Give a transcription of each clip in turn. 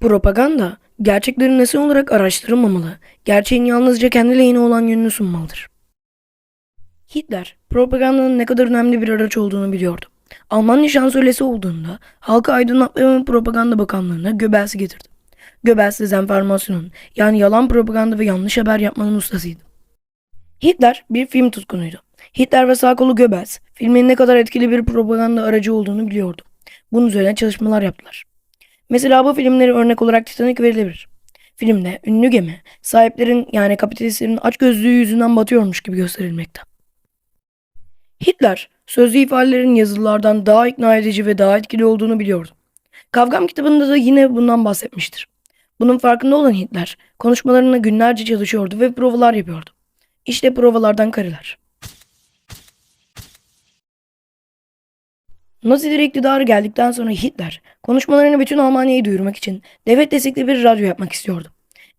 Propaganda, gerçeklerin nesne olarak araştırılmamalı, gerçeğin yalnızca kendi lehine olan yönünü sunmalıdır. Hitler, propagandanın ne kadar önemli bir araç olduğunu biliyordu. Almanya şansölyesi olduğunda halkı aydınlatma ve propaganda bakanlığına Göbels'i getirdi. Göbels dezenformasyonun yani yalan propaganda ve yanlış haber yapmanın ustasıydı. Hitler bir film tutkunuydu. Hitler ve sağ kolu Göbels filmin ne kadar etkili bir propaganda aracı olduğunu biliyordu. Bunun üzerine çalışmalar yaptılar. Mesela bu filmleri örnek olarak Titanic verilebilir. Filmde ünlü gemi sahiplerin yani kapitalistlerin açgözlüğü yüzünden batıyormuş gibi gösterilmekte. Hitler sözlü ifadelerin yazılardan daha ikna edici ve daha etkili olduğunu biliyordu. Kavgam kitabında da yine bundan bahsetmiştir. Bunun farkında olan Hitler konuşmalarına günlerce çalışıyordu ve provalar yapıyordu. İşte provalardan kareler. Naziler iktidarı geldikten sonra Hitler konuşmalarını bütün Almanya'yı duyurmak için devlet destekli bir radyo yapmak istiyordu.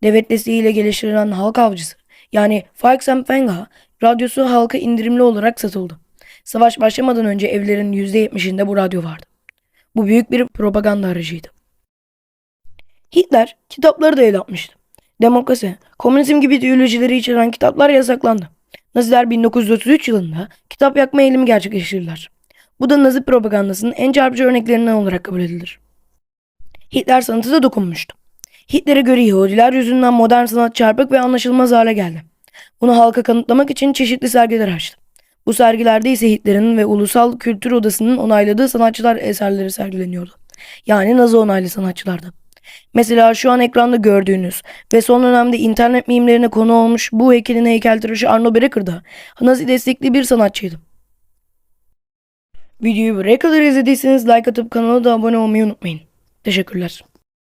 Devlet desteğiyle geliştirilen halk avcısı yani Volksempfänger radyosu halka indirimli olarak satıldı. Savaş başlamadan önce evlerin %70'inde bu radyo vardı. Bu büyük bir propaganda aracıydı. Hitler kitapları da el atmıştı. Demokrasi, komünizm gibi ideolojileri içeren kitaplar yasaklandı. Naziler 1933 yılında kitap yakma eylemi gerçekleştirdiler. Bu da Nazi propagandasının en çarpıcı örneklerinden olarak kabul edilir. Hitler sanatı da dokunmuştu. Hitler'e göre Yahudiler yüzünden modern sanat çarpık ve anlaşılmaz hale geldi. Bunu halka kanıtlamak için çeşitli sergiler açtı. Bu sergilerde ise Hitler'in ve Ulusal Kültür Odası'nın onayladığı sanatçılar eserleri sergileniyordu. Yani Nazi onaylı sanatçılardı. Mesela şu an ekranda gördüğünüz ve son dönemde internet mimlerine konu olmuş bu heykelin heykeltıraşı Arno Breker da Nazi destekli bir sanatçıydı. Videoyu buraya kadar izlediyseniz like atıp kanala da abone olmayı unutmayın. Teşekkürler.